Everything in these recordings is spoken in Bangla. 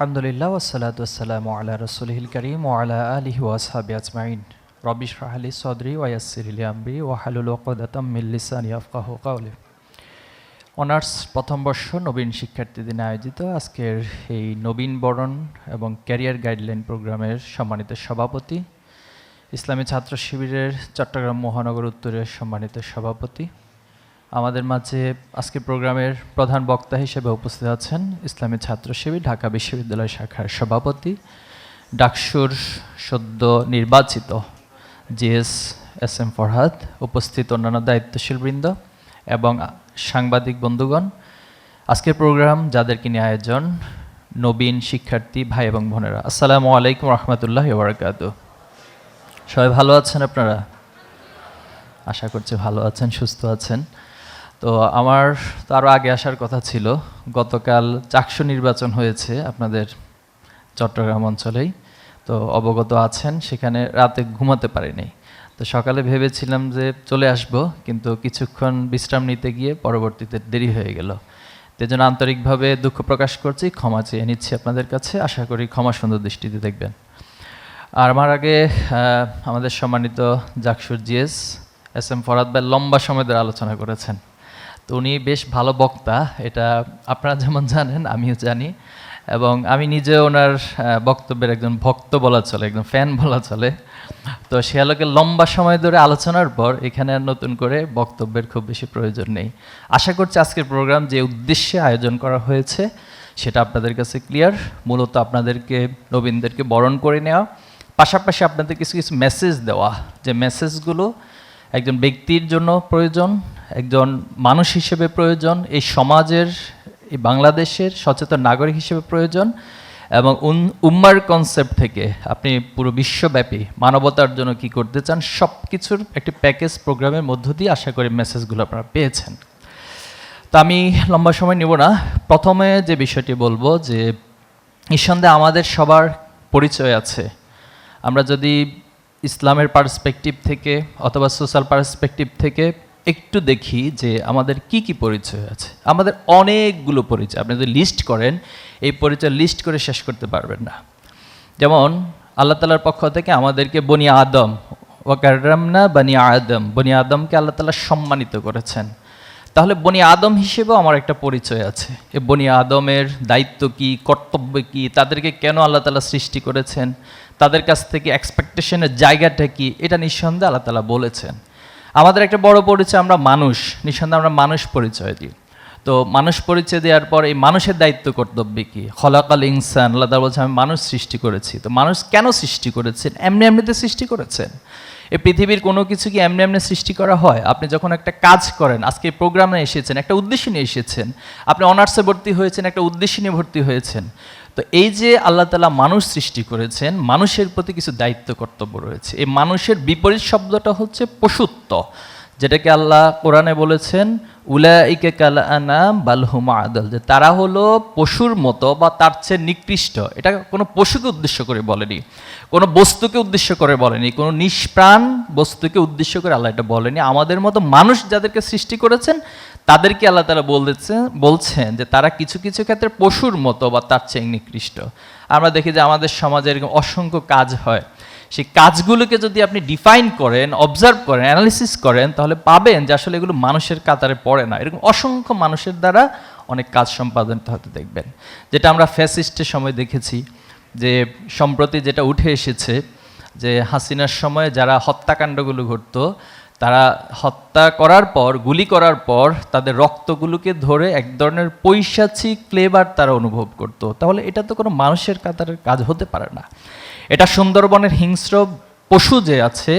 আলহামদুলিল্লাহ ওসালাত ওসালাম আল্লাহ রসুলহিল করিম ওয়ালা আলিহি ওয়াসহাবি আজমাইন। রবিশ রাহালি সদরি ওয়াসিরিল আমরি ওয়াহালুল ওকদাতাম মিল্লিসান ইয়াফকাহ কাউলি অনার্স প্রথম বর্ষ নবীন শিক্ষার্থী দিনে আয়োজিত আজকের এই নবীন বরণ এবং ক্যারিয়ার গাইডলাইন প্রোগ্রামের সম্মানিত সভাপতি, ইসলামী ছাত্র শিবিরের চট্টগ্রাম মহানগর উত্তরের সম্মানিত সভাপতি আমাদের মাঝে আজকে প্রোগ্রামের প্রধান বক্তা হিসেবে উপস্থিত আছেন ইসলামী ছাত্র শিবির ঢাকা বিশ্ববিদ্যালয় শাখার সভাপতি, ডাকসুর সদ্য নির্বাচিত জিএস এস এম ফরহাদ, উপস্থিত অন্যান্য দায়িত্বশীল বৃন্দ এবং সাংবাদিক বন্ধুগণ। আজকের প্রোগ্রাম যাদেরকে নিয়ে আয়োজন নবীন শিক্ষার্থী ভাই এবং বোনেরা। আসসালামু আলাইকুম রহমতুল্লাহ বারকাত সবাই ভালো আছেন আপনারা? আশা করছি ভালো আছেন, সুস্থ আছেন। তো আমার তো আরও আগে আসার কথা ছিল। গতকাল চাকসু নির্বাচন হয়েছে আপনাদের চট্টগ্রাম অঞ্চলেই। তো অবগত আছেন, সেখানে রাতে ঘুমাতে পারিনি। তো সকালে ভেবেছিলাম যে চলে আসব, কিন্তু কিছুক্ষণ বিশ্রাম নিতে গিয়ে পরবর্তীতে দেরি হয়ে গেল। জন্য আন্তরিকভাবে দুঃখ প্রকাশ করছি, ক্ষমা চেয়ে নিচ্ছি আপনাদের কাছে। আশা করি ক্ষমা সুন্দর দৃষ্টিতে দেখবেন। আর আমার আগে আমাদের সম্মানিত জাকসুর জিএস এস এম ফরাদ ভাই লম্বা সময় ধরে আলোচনা করেছেন। তো উনি বেশ ভালো বক্তা, এটা আপনারা যেমন জানেন, আমিও জানি। এবং আমি নিজে ওনার বক্তব্যের একজন ভক্ত বলা চলে, একজন ফ্যান বলা চলে। তো সে আলোকে লম্বা সময় ধরে আলোচনার পর এখানে আর নতুন করে বক্তব্যের খুব বেশি প্রয়োজন নেই। আশা করছি আজকের প্রোগ্রাম যে উদ্দেশ্যে আয়োজন করা হয়েছে, সেটা আপনাদের কাছে ক্লিয়ার মূলত আপনাদেরকে, নবীনদেরকে বরণ করে নেওয়া। পাশাপাশি আপনাদের কিছু কিছু মেসেজ দেওয়া। যে মেসেজগুলো একজন ব্যক্তির জন্য প্রয়োজন, একজন মানুষ হিসেবে প্রয়োজন, এই সমাজের, এই বাংলাদেশের সচেতন নাগরিক হিসেবে প্রয়োজন এবং উম্মার কনসেপ্ট থেকে আপনি পুরো বিশ্বব্যাপী মানবতার জন্য কি করতে চান সব কিছুর একটি প্যাকেজ প্রোগ্রামের মধ্য দিয়ে আশা করি মেসেজগুলো আপনারা পেয়েছেন। তা আমি লম্বা সময় নেব না। প্রথমে যে বিষয়টি বলব যে, নিঃসন্দেহে আমাদের সবার পরিচয় আছে। আমরা যদি ইসলামের পার্সপেক্টিভ থেকে অথবা সোশ্যাল পার্সপেক্টিভ থেকে একটু দেখি যে আমাদের কি কি পরিচয় আছে। আমাদের অনেকগুলো পরিচয়। আপনি যদি লিস্ট করেন, এই পরিচয় লিস্ট করে শেষ করতে পারবেন না। যেমন, আল্লাহ তালার পক্ষ থেকে আমাদেরকে বনি আদম ওয়াকারামনা বনি আদম, বনি আদমকে আল্লাহ তালা সম্মানিত করেছেন। তাহলে বনি আদম হিসেবেও আমার একটা পরিচয় আছে। এ বনি আদমের দায়িত্ব কি, কর্তব্য কি, তাদেরকে কেন আল্লাহ তালা সৃষ্টি করেছেন? তাদের কাছ থেকে এক্সপেকটেশনের জায়গাটা কি, এটা নিঃসন্দেহে আল্লাহ তালা বলেছেন। আমাদের একটা বড় পরিচয়, আমরা মানুষ। নিঃসন্দেহে আমরা মানুষ পরিচয় দিই। তো মানুষ পরিচয় দেওয়ার পর এই মানুষের দায়িত্ব কর্তব্য কি? খলাকাল ইনসান, আল্লাহ তাআলা বলছে আমি মানুষ সৃষ্টি করেছি। তো মানুষ কেন সৃষ্টি করেছেন? এমনি এমনিতে সৃষ্টি করেছেন। এই পৃথিবীর কোনো কিছু কি এমনি এমনি সৃষ্টি করা হয়? আপনি যখন একটা কাজ করেন, আজকে প্রোগ্রামে এসেছেন, একটা উদ্দেশ্য নিয়ে এসেছেন, আপনি অনার্সে ভর্তি হয়েছেন, একটা উদ্দেশ্য নিয়ে ভর্তি হয়েছেন। তো এই যে আল্লাহ তালা মানুষ সৃষ্টি করেছেন, মানুষের প্রতি কিছু দায়িত্ব, কর্তব্য রয়েছে। এই মানুষের বিপরীত শব্দটা হচ্ছে পশুত্ব, যেটাকে আল্লাহ কোরআনে বলেছেন, উলাইকে কালা আনাম বালহুমা আদল, যে তারা হলো পশুর মতো বা তার চেয়ে নিকৃষ্ট। এটা কোনো পশুকে উদ্দেশ্য করে বলেনি। কোনো বস্তুকে উদ্দেশ্য করে বলেনি, কোনো নিষ্প্রাণ বস্তুকে উদ্দেশ্য করে আল্লাহ এটা বলেনি। আমাদের মতো মানুষ যাদেরকে সৃষ্টি করেছেন, তাদেরকে আল্লাহ তারা বলতেছে, বলছেন যে তারা কিছু কিছু ক্ষেত্রে পশুর মতো বা তার চেয়ে নিকৃষ্ট। আমরা দেখি যে আমাদের সমাজে এরকম অসংখ্য কাজ হয়। সেই কাজগুলোকে যদি আপনি ডিফাইন করেন অবজার্ভ করেন অ্যানালিসিস করেন, তাহলে পাবেন যে আসলে এগুলো মানুষের কাতারে পড়ে না। এরকম অসংখ্য মানুষের দ্বারা অনেক কাজ সম্পাদন হতে দেখবেন। যেটা আমরা ফ্যাসিস্টের সময় দেখেছি যে সম্প্রতি যেটা উঠে এসেছে, যে হাসিনার সময় যারা হত্যাকাণ্ডগুলো ঘটতো, তারা হত্যা করার পর, গুলি করার পর, তাদের রক্তগুলোকে ধরে এক ধরনের পৈশাচিক ফ্লেভার তারা অনুভব করত। তাহলে এটা তো কোনো মানুষের কাতারের কাজ হতে পারে না। এটা সুন্দরবনের হিংস্র পশু যে আছে,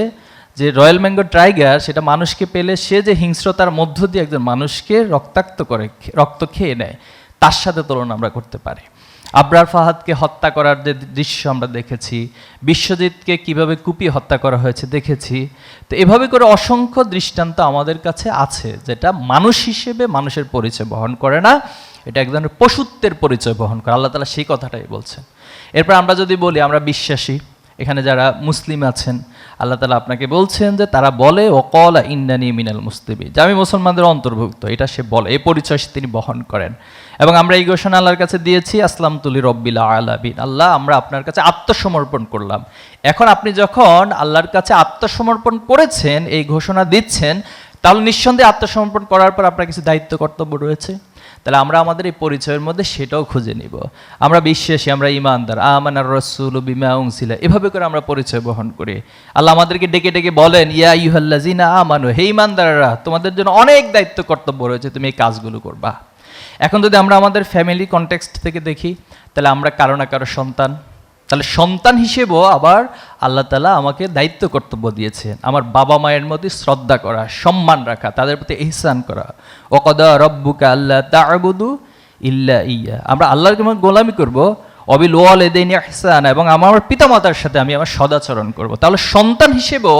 যে রয়্যাল ম্যাঙ্গো টাইগার, সেটা মানুষকে পেলে সে যে হিংস্রতার মধ্য দিয়ে একজন মানুষকে রক্তাক্ত করে, রক্ত খেয়ে নেয়, তার সাথে তুলনা আমরা করতে পারি। আবরার ফাহাদকে হত্যা করার যে দৃশ্য আমরা দেখেছি, বিশ্বজিৎকে কীভাবে কুপিয়ে হত্যা করা হয়েছে দেখেছি, তো এভাবে করে অসংখ্য দৃষ্টান্ত আমাদের কাছে আছে, যেটা মানুষ হিসেবে মানুষের পরিচয় বহন করে না, এটা এক ধরনের পশুত্বের পরিচয় বহন করে। আল্লাহ তালা সেই কথাটাই বলছেন। এরপর আমরা যদি বলি, আমরা বিশ্বাসী, এখানে যারা মুসলিম আছেন আল্লাহ তালা আপনাকে বলছেন যে তারা বলে ও কলা ইন্নানি মিনাল মুস্তিবি যে আমি মুসলমানদের অন্তর্ভুক্ত, এটা সে বলে এই পরিচয় তিনি বহন করেন। এবং আমরা এই ঘোষণা আল্লাহর কাছে দিয়েছি আসলাম তুলি রব্বিল আলাবিন আল্লাহ, আমরা আপনার কাছে আত্মসমর্পণ করলাম। এখন আপনি যখন আল্লাহর কাছে আত্মসমর্পণ করেছেন, এই ঘোষণা দিচ্ছেন, তাহলে নিঃসন্দেহে আত্মসমর্পণ করার পর আপনার কিছু দায়িত্ব, কর্তব্য রয়েছে? তাহলে আমরা আমাদের এই পরিচয়ের মধ্যে সেটাও খুঁজে নিব। আমরা বিশ্বাসী, আমরা ইমানদার। আমানার রসুল বিমা উংসিলা এভাবে করে আমরা পরিচয় বহন করি। আল্লাহ আমাদেরকে ডেকে ডেকে বলেন, ইয়া ইউহাল্লাজিনা আমানু, হে ইমানদাররা, তোমাদের জন্য অনেক দায়িত্ব কর্তব্য রয়েছে, তুমি এই কাজগুলো করবা। এখন যদি আমরা আমাদের ফ্যামিলি কনটেক্সট থেকে দেখি, তাহলে আমরা কারও না কারও সন্তান। তাহলে সন্তান হিসেবেও আবার আল্লাহ তালা আমাকে দায়িত্ব কর্তব্য দিয়েছেন আমার বাবা মায়ের মধ্যে শ্রদ্ধা করা, সম্মান রাখা, তাদের প্রতি এহসান করা। ওকদা রব্বুকা আল্লাহ তা তাবুদু ইল্লা ইয়া। আমরা আল্লাহর কেমন গোলামি করব অবিল ওয়াল এদিন ইহসান, এবং আমার পিতামাতার সাথে আমি আমার সদাচরণ করব। তাহলে সন্তান হিসেবেও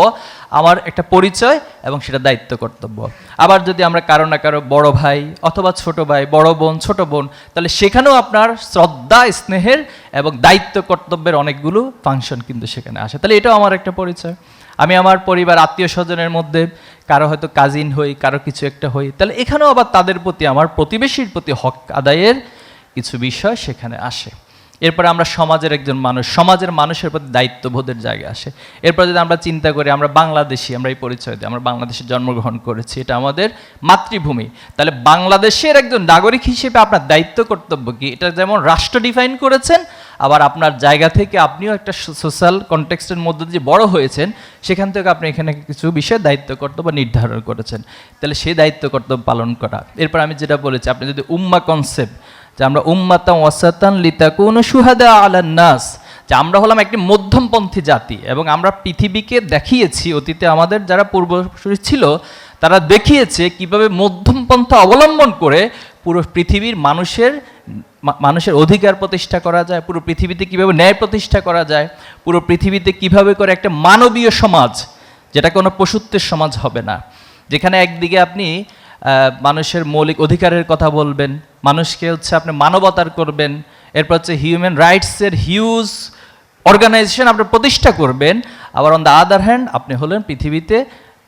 আমার একটা পরিচয় এবং সেটা দায়িত্ব কর্তব্য। আবার যদি আমরা কারও না কারও বড় ভাই অথবা ছোট ভাই, বড় বোন, ছোট বোন, তাহলে সেখানেও আপনার শ্রদ্ধা, স্নেহের এবং দায়িত্ব কর্তব্যের অনেকগুলো ফাংশন কিন্তু সেখানে আসে। তাহলে এটাও আমার একটা পরিচয়। আমি আমার পরিবার, আত্মীয় স্বজনের মধ্যে কারও হয়তো কাজিন হই, কারও কিছু একটা হই, তাহলে এখানেও আবার তাদের প্রতি, আমার প্রতিবেশীর প্রতি হক আদায়ের কিছু বিষয় সেখানে আসে। এরপরে আমরা সমাজের একজন মানুষ, সমাজের মানুষের প্রতি দায়িত্ববোধের জায়গা আসে। এরপর যদি আমরা চিন্তা করি, আমরা বাংলাদেশি, আমরা এই পরিচয় দিই, আমরা বাংলাদেশে জন্মগ্রহণ করেছি, এটা আমাদের মাতৃভূমি। তাহলে বাংলাদেশের একজন নাগরিক হিসেবে আপনার দায়িত্ব, কর্তব্য কি? এটা যেমন রাষ্ট্র ডিফাইন করেছেন আবার আপনার জায়গা থেকে আপনিও একটা সোশ্যাল কনটেক্সটের মধ্যে দিয়ে বড় হয়েছেন, সেখান থেকে আপনি এখানে কিছু বিষয়ে দায়িত্ব কর্তব্য নির্ধারণ করেছেন। তাহলে সেই দায়িত্ব কর্তব্য পালন করা। এরপর আমি যেটা বলেছি, আপনি যদি উম্মা কনসেপ্ট যে আমরা উম্মাতাম ওয়াসাতান লিতাকুনু সুহাদা আলান নাস, যে আমরা হলাম একটি মধ্যমপন্থী জাতি এবং আমরা পৃথিবীকে দেখিয়েছি, অতীতে আমাদের যারা পূর্বসূরি ছিল, তারা দেখিয়েছে কীভাবে মধ্যমপন্থা অবলম্বন করে পুরো পৃথিবীর মানুষের মানুষের অধিকার প্রতিষ্ঠা করা যায়, পুরো পৃথিবীতে কীভাবে ন্যায় প্রতিষ্ঠা করা যায়, পুরো পৃথিবীতে কীভাবে করে একটা মানবীয় সমাজ, যেটা কোনো পশুত্বের সমাজ হবে না। যেখানে একদিকে আপনি মানুষের মৌলিক অধিকারের কথা বলবেন, মানুষকে হচ্ছে আপনি মানবতার করবেন, এরপর হচ্ছে হিউম্যান রাইটসের হিউজ অর্গানাইজেশন আপনি প্রতিষ্ঠা করবেন, আবার অন দ্য আদার হ্যান্ড আপনি হলেন পৃথিবীতে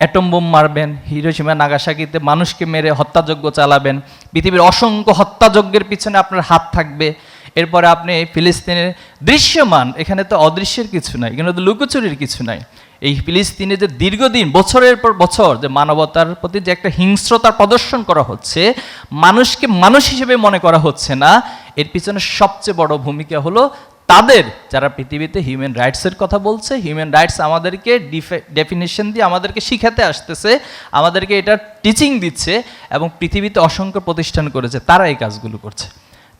অ্যাটম বোম মারবেন হিরোসীমা নাগাসাকিতে মানুষকে মেরে হত্যাযজ্ঞ চালাবেন। পৃথিবীর অসংখ্য হত্যাযজ্ঞের পিছনে আপনার হাত থাকবে। এরপরে আপনি ফিলিস্তিনের দৃশ্যমান, এখানে তো অদৃশ্যের কিছু নাই, এখানে তো লুকোচুরির কিছু নাই। এই ফিলিস্তিনে যে দীর্ঘদিন, বছরের পর বছর যে মানবতার প্রতি যে একটা হিংস্রতার প্রদর্শন করা হচ্ছে, মানুষকে মানুষ হিসেবে মনে করা হচ্ছে না, এর পিছনে সবচেয়ে বড় ভূমিকা হলো তাদের, যারা পৃথিবীতে হিউম্যান রাইটসের কথা বলছে হিউম্যান রাইটস আমাদেরকে ডেফিনেশন দিয়ে আমাদেরকে শিখাতে আসতেছে, আমাদেরকে এটা টিচিং দিচ্ছে এবং পৃথিবীতে অসংখ্য প্রতিষ্ঠান করেছে, তারা এই কাজগুলো করছে।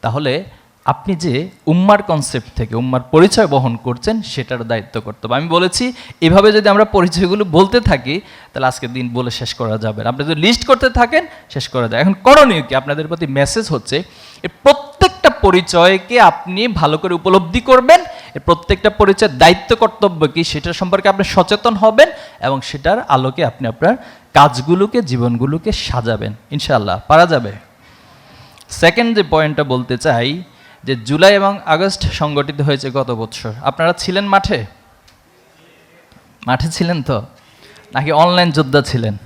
তাহলে আপনি যে উম্মার কনসেপ্ট থেকে, উম্মার পরিচয় বহন করছেন সেটার দায়িত্ব কর্তব্য। আমি বলেছি, এভাবে যদি আমরা পরিচয়গুলো বলতে থাকি, তাহলে আজকের দিন বলে শেষ করা যাবে আপনি যদি লিস্ট করতে থাকেন, শেষ করা যায়। এখন করণীয় কি? আপনাদের প্রতি মেসেজ হচ্ছে এই প্রত্যেকটা পরিচয়কে আপনি ভালো করে উপলব্ধি করবেন, এর প্রত্যেকটা পরিচয়ের দায়িত্ব কর্তব্য কি সেটা সম্পর্কে আপনি সচেতন হবেন, এবং সেটার আলোকে আপনি আপনার কাজগুলোকে, জীবনগুলোকে সাজাবেন। ইনশাআল্লাহ, পারা যাবে। সেকেন্ড যে পয়েন্টটা বলতে চাই যে জুলাই এবং আগস্ট সংগঠিত হয়েছে গত বছর আপনারা ছিলেন মাঠে? মাঠে ছিলেন তো? নাকি অনলাইন যোদ্ধা ছিলেন?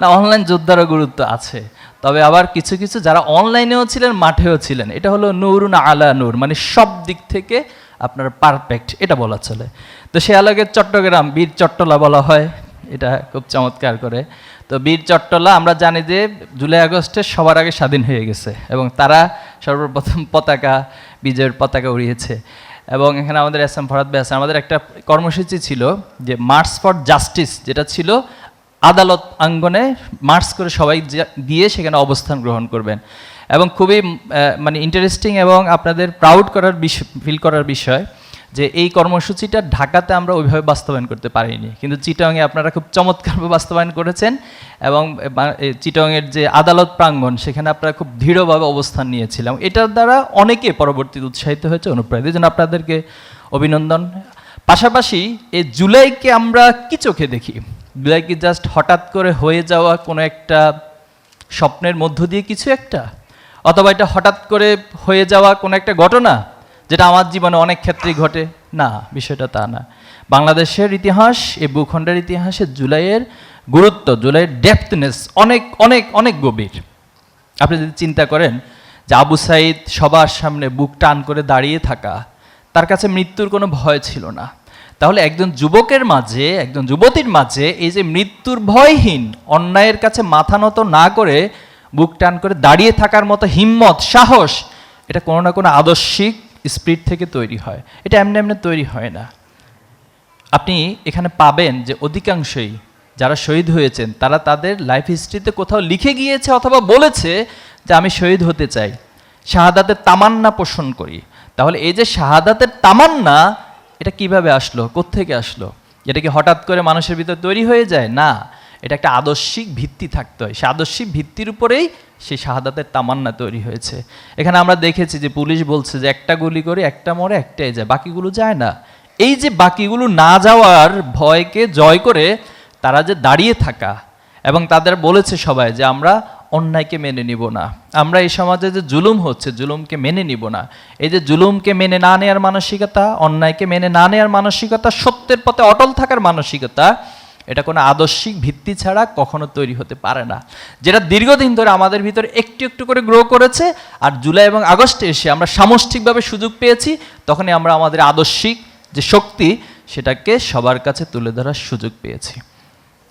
না অনলাইন যোদ্ধারও গুরুত্ব আছে। তবে আবার কিছু কিছু যারা অনলাইনেও ছিলেন, মাঠেও ছিলেন। এটা হলো নূরুন আলা নূর মানে সব দিক থেকে আপনার পারফেক্ট এটা বলা চলে। তো সে আলোকে চট্টগ্রাম, বীর চট্টলা বলা হয়। এটা খুব চমৎকার করে। তো বীর চট্টলা, আমরা জানি যে জুলাই আগস্টে সবার আগে স্বাধীন হয়ে গেছে এবং তারা সর্বপ্রথম পতাকা, বিজয়ের পতাকা উড়িয়েছে। এবং এখানে আমাদের এস এম ফরাদ ভাই আমাদের একটা কর্মসূচি ছিল যে মার্চ ফর জাস্টিস যেটা ছিল আদালত আঙ্গনে মার্চ করে সবাই গিয়ে সেখানে অবস্থান গ্রহণ করবেন। এবং খুবই মানে ইন্টারেস্টিং এবং আপনাদের প্রাউড করার বিষয় ফিল করার বিষয়। যে এই কর্মসূচিটা ঢাকাতে আমরা ওইভাবে বাস্তবায়ন করতে পারিনি। কিন্তু চিটংয়ে আপনারা খুব চমৎকারভাবে বাস্তবায়ন করেছেন এবং চিটংয়ের যে আদালত প্রাঙ্গণ, সেখানে আপনারা খুব দৃঢ়ভাবে অবস্থান নিয়েছিলাম। এটার দ্বারা অনেকে পরবর্তীতে উৎসাহিত হয়েছে, অনুপ্রাণিত। এই জন্য আপনাদেরকে অভিনন্দন। পাশাপাশি এই জুলাইকে আমরা কি চোখে দেখি? জুলাই কি জাস্ট হঠাৎ করে হয়ে যাওয়া কোনো একটা স্বপ্নের মধ্য দিয়ে কিছু একটা? অথবা এটা হঠাৎ করে হয়ে যাওয়া কোনো একটা ঘটনা? যেটা আমার জীবনে অনেক ক্ষেত্রেই ঘটে। না, বিষয়টা তা না। বাংলাদেশের ইতিহাস, এই ভূখণ্ডের ইতিহাসে জুলাইয়ের গুরুত্ব, জুলাইয়ের ডেপথনেস অনেক অনেক অনেক গভীর। আপনি যদি চিন্তা করেন যে আবু সাইদ সবার সামনে বুক টান করে দাঁড়িয়ে থাকা, তার কাছে মৃত্যুর কোনো ভয় ছিল না। তাহলে একজন যুবকের মাঝে, একজন যুবতীর মাঝে এই যে মৃত্যুর ভয়হীন, অন্যায়ের কাছে মাথা নত না করে বুক টান করে দাঁড়িয়ে থাকার মতো হিম্মত, সাহস, এটা কোনো না কোনো আদর্শিক স্পিরিট থেকে তৈরি হয়। এটা এমনি এমনি তৈরি হয় না। আপনি এখানে পাবেন যে অধিকাংশই যারা শহীদ হয়েছেন, তারা তাদের লাইফ হিস্ট্রিতে কোথাও লিখে গিয়েছে অথবা বলেছে যে আমি শহীদ হতে চাই। শাহাদাতের তামান্না পোষণ করি। তাহলে এই যে শাহাদাতের তামান্না, এটা কীভাবে আসলো? কোত্থেকে আসলো? এটা কি হঠাৎ করে মানুষের ভিতর তৈরি হয়ে যায়? না। এটা একটা আদর্শিক ভিত্তি থাকতে হয়। সে আদর্শিক ভিত্তির উপরেই সেই শাহাদাতের তামান্না তৈরি হয়েছে। এখানে আমরা দেখেছি যে পুলিশ বলছে যে একটা গুলি করে একটা মরে একটাই যায়, বাকিগুলো যায় না। এই যে বাকিগুলো না যাওয়ার ভয়কে জয় করে তারা যে দাঁড়িয়ে থাকা এবং তাদের বলেছে সবাই যে আমরা অন্যায়কে মেনে নিব না। আমরা এই সমাজে যে জুলুম হচ্ছে, জুলুমকে মেনে নিব না। এই যে জুলুমকে মেনে না নেওয়ার মানসিকতা, অন্যায়কে মেনে না নেওয়ার মানসিকতা, সত্যের পথে অটল থাকার মানসিকতা এটা কোনো আদর্শিক ভিত্তি ছাড়া কখনো তৈরি হতে পারে না। যেটা দীর্ঘদিন ধরে আমাদের ভিতরে একটু একটু করে গ্রো করেছে, আর জুলাই এবং আগস্টে এসে আমরা সামষ্টিকভাবে সুযোগ পেয়েছি, তখনই আমরা আমাদের আদর্শিক যে শক্তি, সেটাকে সবার কাছে তুলে ধরার সুযোগ পেয়েছি।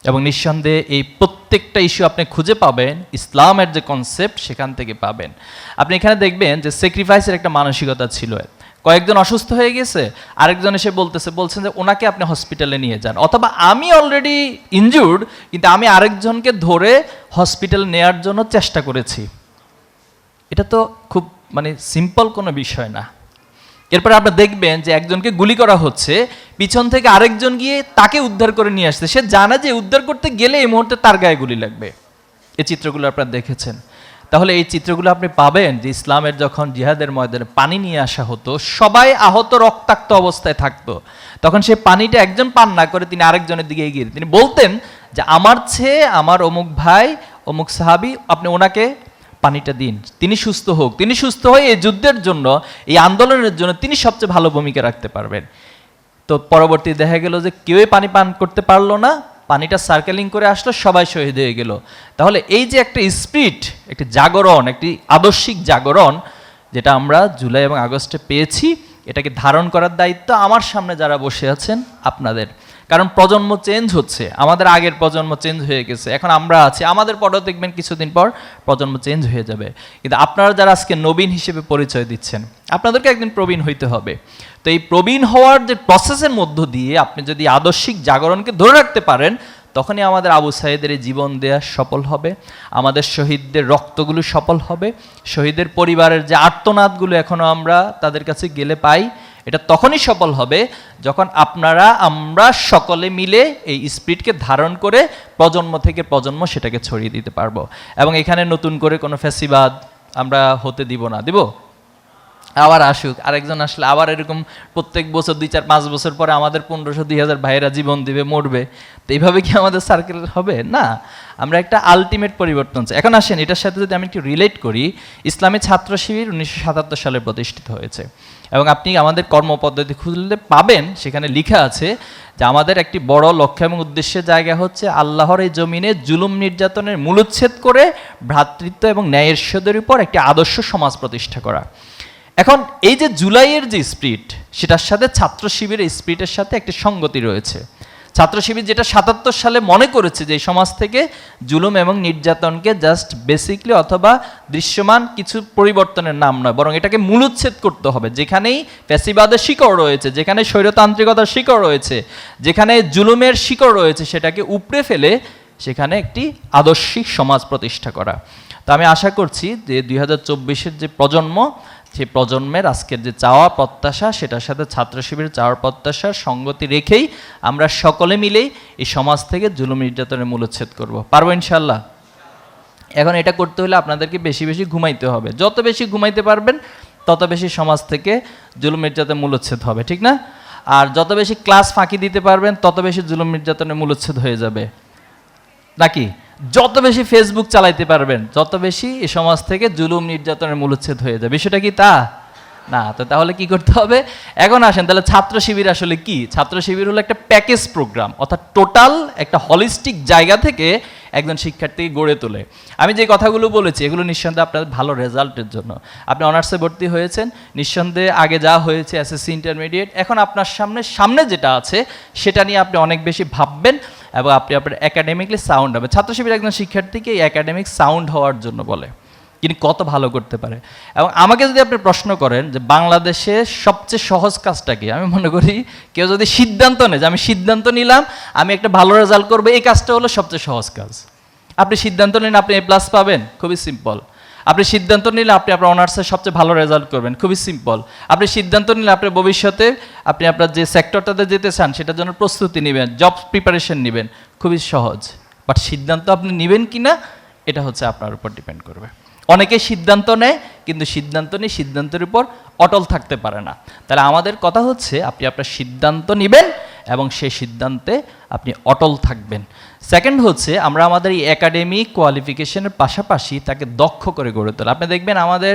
এবং নিঃসন্দেহে এই প্রত্যেকটা ইস্যু আপনি খুঁজে পাবেন, ইসলামের যে কনসেপ্ট সেখান থেকে পাবেন। আপনি এখানে দেখবেন যে স্যাক্রিফাইসের একটা মানসিকতা ছিল। কয়েকজন অসুস্থ হয়ে গেছে, আরেকজন এসে বলতেছে, বলছেন যে ওনাকে আপনি হসপিটালে নিয়ে যান। অথবা আমি অলরেডি ইনজুর্ড কিন্তু আমি আরেকজনকে ধরে হসপিটাল নেয়ার জন্য চেষ্টা করেছি। এটা তো খুব মানে সিম্পল কোনো বিষয় না। এরপর আপনারা দেখবেন যে একজনকে গুলি করা হচ্ছে, পিছন থেকে আরেকজন গিয়ে তাকে উদ্ধার করে নিয়ে আসছে। সে জানে যে উদ্ধার করতে গেলে এই মুহূর্তে তার গায়ে গুলি লাগবে। এই চিত্রগুলো আপনারা দেখেছেন। তাহলে এই চিত্রগুলো আপনি পাবেন যে ইসলামের যখন জিহাদের ময়দানে পানি নিয়ে আসা হতো, সবাই আহত রক্তাক্ত অবস্থায় থাকতো। তখন সে পানিটা একজন পান না করে তিনি আরেকজনের দিকে এগিয়ে তিনি বলতেন যে, আমার ছেয়ে আমার অমুক ভাই, অমুক সাহাবি, আপনি ওনাকে পানিটা দিন। তিনি সুস্থ হোক। তিনি সুস্থ হয়ে এই যুদ্ধের জন্য, এই আন্দোলনের জন্য তিনি সবচেয়ে ভালো ভূমিকা রাখতে পারবেন। তো পরবর্তী দেখা গেল যে কেউই পানি পান করতে পারল না পানিটা সার্কেলিং করে আসলো, সবাই শহীদ হয়ে গেল। তাহলে এই যে একটা স্পিরিট একটি জাগরণ, একটি আদর্শিক জাগরণ, যেটা আমরা জুলাই এবং আগস্টে পেয়েছি, এটাকে ধারণ করার দায়িত্ব আমার সামনে যারা বসে আছেন, আপনাদের। কারণ প্রজন্ম চেঞ্জ হচ্ছে, আমাদের আগের প্রজন্ম চেঞ্জ হয়ে গেছে, এখন আমরা আছি, আমাদের পরেও দেখবেন কিছুদিন পর প্রজন্ম চেঞ্জ হয়ে যাবে। কিন্তু আপনারা যারা আজকে নবীন হিসেবে পরিচয় দিচ্ছেন, আপনাদেরকে একদিন প্রবীণ হইতে হবে। তো এই প্রবীণ হওয়ার যে প্রসেসের মধ্য দিয়ে আপনি যদি আদর্শিক জাগরণকে ধরে রাখতে পারেন, তখনই আমাদের আবু সাইদের এই জীবন দেয়া সফল হবে, আমাদের শহীদদের রক্তগুলো সফল হবে, শহীদের পরিবারের যে আর্তনাদগুলো এখনও আমরা তাদের কাছে গেলে পাই এটা তখনই সফল হবে যখন আপনারা, আমরা সকলে মিলে এই স্পিরিটকে ধারণ করে প্রজন্ম থেকে প্রজন্ম সেটাকে ছড়িয়ে দিতে পারব। এবং এখানে নতুন করে কোনো ফ্যাসিবাদ আমরা হতে দিব না। দিব? আবার আসুক, আরেকজন আসলে আবার এরকম প্রত্যেক বছর দুই চার পাঁচ বছর পরে আমাদের পনেরোশো, দুই হাজার ভাইয়েরা জীবন দিবে, মরবে। এইভাবে কি আমাদের সার্কেল হবে? না, আমরা একটা আলটিমেট পরিবর্তন চাই। এখন আসেন, এটার সাথে যদি আমি একটু রিলেট করি, ইসলামী ছাত্র শিবির উনিশশো সাতাত্তর সালে প্রতিষ্ঠিত হয়েছে। এবং আপনি আমাদের কর্মপদ্ধতি খুঁজলে পাবেন, সেখানে লেখা আছে যে আমাদের একটি বড় লক্ষ্য এবং উদ্দেশ্যের জায়গা হচ্ছে আল্লাহর এই জমিনে জুলুম নির্যাতনের মূলোচ্ছেদ করে ভ্রাতৃত্ব এবং ন্যায়ের সদের উপর একটি আদর্শ সমাজ প্রতিষ্ঠা করা। এখন এই যে জুলাইয়ের যে স্পিরিট সেটার সাথে ছাত্র শিবিরের স্পিরিটের সাথে একটি সঙ্গতি রয়েছে। ছাত্র শিবির যেটা সাতাত্তর সালে মনে করেছে যে সমাজ থেকে জুলুম এবং নির্যাতনকে জাস্ট বেসিকলি অথবা দৃশ্যমান কিছু পরিবর্তনের নাম নয়, বরং এটাকে মূলোচ্ছেদ করতে হবে। যেখানেই ফ্যাসিবাদের শিকড় রয়েছে, যেখানে স্বৈরতান্ত্রিকতার শিকড় রয়েছে, যেখানে জুলুমের শিকড় রয়েছে, সেটাকে উপড়ে ফেলে সেখানে একটি আদর্শিক সমাজ প্রতিষ্ঠা করা। তো আমি আশা করছি যে দুই যে প্রজন্ম সেই প্রজন্মের আজকের যে চাওয়া প্রত্যাশা, সেটার সাথে ছাত্র শিবিরের চাওয়ার প্রত্যাশার সঙ্গতি রেখেই আমরা সকলে মিলেই এই সমাজ থেকে জুলুম নির্যাতনের মূলচ্ছেদ করব। পারব ইনশাল্লাহ এখন এটা করতে হলে আপনাদেরকে বেশি বেশি ঘুমাইতে হবে। যত বেশি ঘুমাইতে পারবেন, তত বেশি সমাজ থেকে জুলুম নির্যাতনের মূলচ্ছেদ হবে, ঠিক না? আর যত বেশি ক্লাস ফাঁকি দিতে পারবেন, তত বেশি জুলুম নির্যাতনের মূলচ্ছেদ হয়ে যাবে। নাকি? যত বেশি ফেসবুক চালাইতে পারবেন, যত বেশি এ সমাজ থেকে জুলুম নির্যাতনের মূলচ্ছেদ হয়ে যাবে। বিষয়টা কি তা? না, তো তাহলে কি করতে হবে? এখন আসেন, তাহলে ছাত্র শিবির আসলে কি? ছাত্র শিবির হলো একটা প্যাকেজ প্রোগ্রাম, অর্থাৎ টোটাল একটা হলিস্টিক জায়গা থেকে একজন শিক্ষার্থী গড়ে তোলে। আমি যে কথাগুলো বলেছি, এগুলো নিঃসন্দেহে আপনার ভালো রেজাল্টের জন্য। আপনি অনার্সে ভর্তি হয়েছেন, নিঃসন্দেহে আগে যা হয়েছে, এসএসসি ইন্টারমিডিয়েট এখন আপনার সামনে সামনে যেটা আছে, সেটা নিয়ে আপনি অনেক বেশি ভাববেন। এবং আপনি আপনার একাডেমিকলি সাউন্ড হবে। ছাত্র শিবির একজন শিক্ষার্থীকে একাডেমিক সাউন্ড হওয়ার জন্য বলে। তিনি কত ভালো করতে পারে। এবং আমাকে যদি আপনি প্রশ্ন করেন যে বাংলাদেশে সবচেয়ে সহজ কাজটা কি, আমি মনে করি কেউ যদি সিদ্ধান্ত নেয় যে আমি সিদ্ধান্ত নিলাম, আমি একটা ভালো রেজাল্ট করব, এই কাজটা হলো সবচেয়ে সহজ কাজ। আপনি সিদ্ধান্ত নিন, আপনি এ প্লাস পাবেন, খুবই সিম্পল আপনি সিদ্ধান্ত নিলে আপনি আপনার অনার্সে সবচেয়ে ভালো রেজাল্ট করবেন। খুবই সিম্পল আপনি সিদ্ধান্ত নিলে আপনি ভবিষ্যতে আপনি আপনার যে সেক্টরটাতে যেতে চান, সেটার জন্য প্রস্তুতি নেবেন জব প্রিপারেশন নেবেন। খুবই সহজ। বাট সিদ্ধান্ত আপনি নেবেন কি না, এটা হচ্ছে আপনার উপর ডিপেন্ড করবে। অনেকে সিদ্ধান্ত নেয়, কিন্তু সিদ্ধান্ত নিয়ে সিদ্ধান্তের উপর অটল থাকতে পারে না। তাহলে আমাদের কথা হচ্ছে, আপনি আপনার সিদ্ধান্ত নেবেন এবং সেই সিদ্ধান্তে আপনি অটল থাকবেন। সেকেন্ড হচ্ছে, আমরা আমাদের এই একাডেমিক কোয়ালিফিকেশনের পাশাপাশি তাকে দক্ষ করে গড়ে তোলা। আপনি দেখবেন আমাদের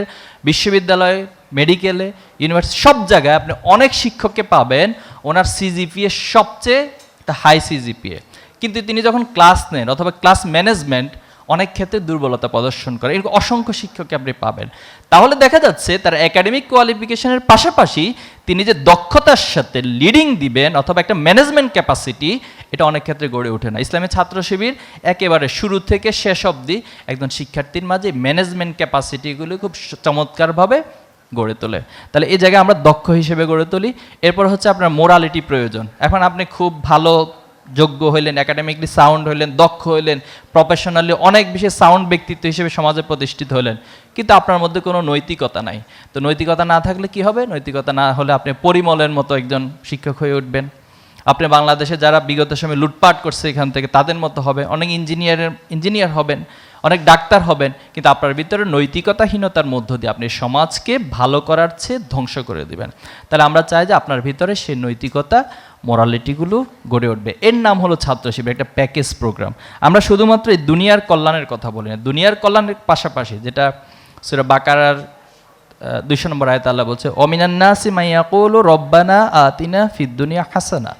বিশ্ববিদ্যালয় মেডিকেলে ইউনিভার্সিটি সব জায়গায় আপনি অনেক শিক্ষককে পাবেন, ওনার সিজিপিএ সবচেয়ে হাই সিজিপিএ কিন্তু তিনি যখন ক্লাস নেন অথবা ক্লাস ম্যানেজমেন্ট অনেক ক্ষেত্রে দুর্বলতা প্রদর্শন করে। এরকম অসংখ্য শিক্ষককে আপনি পাবেন। তাহলে দেখা যাচ্ছে তার একাডেমিক কোয়ালিফিকেশনের পাশাপাশি তিনি যে দক্ষতার সাথে লিডিং দিবেন অথবা একটা ম্যানেজমেন্ট ক্যাপাসিটি এটা অনেক ক্ষেত্রে গড়ে ওঠে না। ইসলামী ছাত্র শিবির একেবারে শুরু থেকে শেষ অবধি একজন শিক্ষার্থীর মাঝে ম্যানেজমেন্ট ক্যাপাসিটিগুলো খুব চমৎকারভাবে গড়ে তোলে। তাহলে এই জায়গায় আমরা দক্ষ হিসেবে গড়ে তুলি। এরপর হচ্ছে আপনার মোরালিটি প্রয়োজন। এখন আপনি খুব ভালো যোগ্য হইলেন একাডেমিকলি সাউন্ড হইলেন, দক্ষ হইলেন প্রফেশনালি অনেক বেশি সাউন্ড ব্যক্তিত্ব হিসেবে সমাজে প্রতিষ্ঠিত হলেন। কিন্তু আপনার মধ্যে কোনো নৈতিকতা নাই। তো নৈতিকতা না থাকলে কি হবে? নৈতিকতা না হলে আপনি পরিমলের মতো একজন শিক্ষক হয়ে উঠবেন। আপনি বাংলাদেশে যারা বিগত সময় লুটপাট করছে এখান থেকে, তাদের মতো হবে। অনেক ইঞ্জিনিয়ারের ইঞ্জিনিয়ার হবেন, অনেক ডাক্তার হবেন, কিন্তু আপনার ভিতরে নৈতিকতাহীনতার মধ্য দিয়ে আপনি সমাজকে ভালো করার চেয়ে ধ্বংস করে দিবেন। তাহলে আমরা চাই যে আপনার ভিতরে সেই নৈতিকতা মোরালিটিগুলো গড়ে উঠবে। এর নাম হলো ছাত্র শিবির একটা প্যাকেজ প্রোগ্রাম আমরা শুধুমাত্র এই দুনিয়ার কল্যাণের কথা বলি না। দুনিয়ার কল্যাণের পাশাপাশি যেটা সেটা বাকারার দুইশো নম্বর আয়ত আল্লাহ বলছে অমিনান্নাসি মাইয়াকুল রব্বানা আতিনা ফিদ দুনিয়া হাসানা।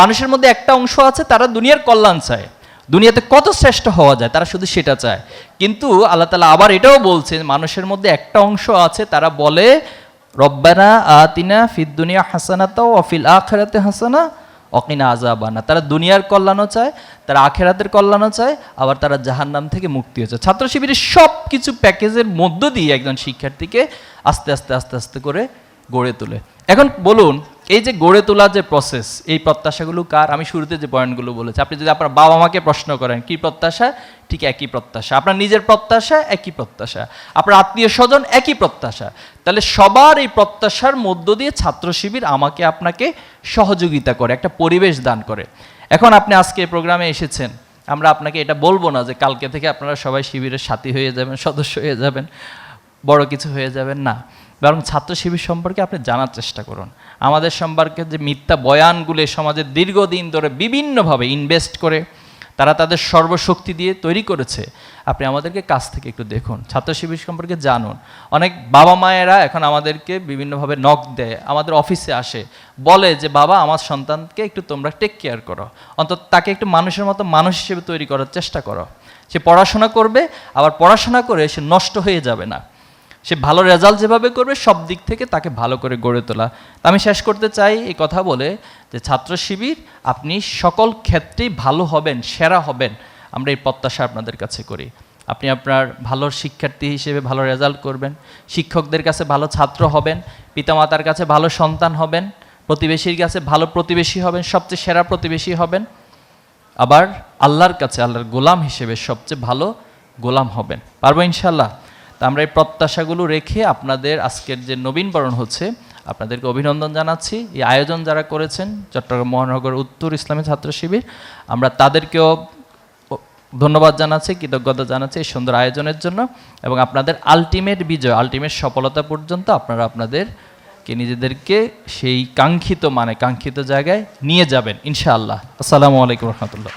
মানুষের মধ্যে একটা অংশ আছে, তারা দুনিয়ার কল্যাণ চায়। দুনিয়াতে কত শ্রেষ্ঠ হওয়া যায়, তারা শুধু সেটা চায়। কিন্তু আল্লাহ তালা আবার এটাও বলছে মানুষের মধ্যে একটা অংশ আছে, তারা বলে রব্বানা আতিনা ফিদ দুনিয়া হাসানাতাও অফিল আখেরাতে হাসানা অকিনা আজাবানা তারা দুনিয়ার কল্যাণও চায়, তারা আখেরাতের কল্যাণও চায়, আবার তারা জাহান্নাম থেকে মুক্তিও চায়। ছাত্র শিবিরের সব কিছু প্যাকেজের মধ্য দিয়ে একজন শিক্ষার্থীকে আস্তে আস্তে আস্তে আস্তে করে গড়ে তোলে। এখন বলুন এই যে গড়ে তোলার যে প্রসেস এই প্রত্যাশাগুলো কার? আমি শুরুতে যে পয়েন্টগুলো বলেছি, আপনি যদি আপনার বাবা মাকে প্রশ্ন করেন, কি প্রত্যাশা? ঠিক একই প্রত্যাশা। আপনার নিজের প্রত্যাশা, একই প্রত্যাশা। আপনার আত্মীয় স্বজন, একই প্রত্যাশা। তাহলে সবার এই প্রত্যাশার মধ্য দিয়ে ছাত্র শিবির আমাকে আপনাকে সহযোগিতা করে, একটা পরিবেশ দান করে। এখন আপনি আজকে এই প্রোগ্রামে এসেছেন। আমরা আপনাকে এটা বলব না যে কালকে থেকে আপনারা সবাই শিবিরের সাথী হয়ে যাবেন, সদস্য হয়ে যাবেন, বড় কিছু হয়ে যাবেন না। বরং ছাত্র শিবির সম্পর্কে আপনি জানার চেষ্টা করুন। আমাদের সম্পর্কে যে মিথ্যা বয়ানগুলো সমাজে দীর্ঘদিন ধরে বিভিন্নভাবে ইনভেস্ট করে, তারা তাদের সর্বশক্তি দিয়ে তৈরি করেছে। আপনি আমাদেরকে কাছ থেকে একটু দেখুন ছাত্র শিবির সম্পর্কে জানুন। অনেক বাবা মায়েরা এখন আমাদেরকে বিভিন্নভাবে নক দেয়, আমাদের অফিসে আসে, বলে যে, বাবা, আমার সন্তানকে একটু তোমরা টেক কেয়ার করো। অন্তত তাকে একটু মানুষের মতো মানুষ হিসেবে তৈরি করার চেষ্টা করো। সে পড়াশোনা করবে, আবার পড়াশোনা করে সে নষ্ট হয়ে যাবে না। সে ভালো রেজাল্ট যেভাবে করবে, সব দিক থেকে তাকে ভালো করে গড়ে তোলা। আমি শেষ করতে চাই এই কথা বলে যে, ছাত্র শিবির, আপনি সকল ক্ষেত্রেই ভালো হবেন, সেরা হবেন, আমরা এই প্রত্যাশা আপনাদের কাছে করি। আপনি আপনার ভালো শিক্ষার্থী হিসেবে ভালো রেজাল্ট করবেন, শিক্ষকদের কাছে ভালো ছাত্র হবেন, পিতামাতার কাছে ভালো সন্তান হবেন, প্রতিবেশীর কাছে ভালো প্রতিবেশী হবেন, সবচেয়ে সেরা প্রতিবেশী হবেন। আবার আল্লাহর কাছে, আল্লাহর গোলাম হিসেবে সবচেয়ে ভালো গোলাম হবেন। পারব ইনশাল্লাহ তা আমরা এই প্রত্যাশাগুলো রেখে আপনাদের আজকের যে নবীনবরণ হচ্ছে, আপনাদেরকে অভিনন্দন জানাচ্ছি। এই আয়োজন যারা করেছেন, চট্টগ্রাম মহানগর উত্তর ইসলামী ছাত্র শিবির, আমরা তাদেরকেও ধন্যবাদ জানাচ্ছি, কৃতজ্ঞতা জানাচ্ছি এই সুন্দর আয়োজনের জন্য। এবং আপনাদের আলটিমেট বিজয় আলটিমেট সফলতা পর্যন্ত আপনারা আপনাদেরকে নিজেদেরকে সেই কাঙ্ক্ষিত মানে কাঙ্ক্ষিত জায়গায় নিয়ে যাবেন, ইনশাআল্লাহ। আসসালামু আলাইকুম রহমতুল্লাহ।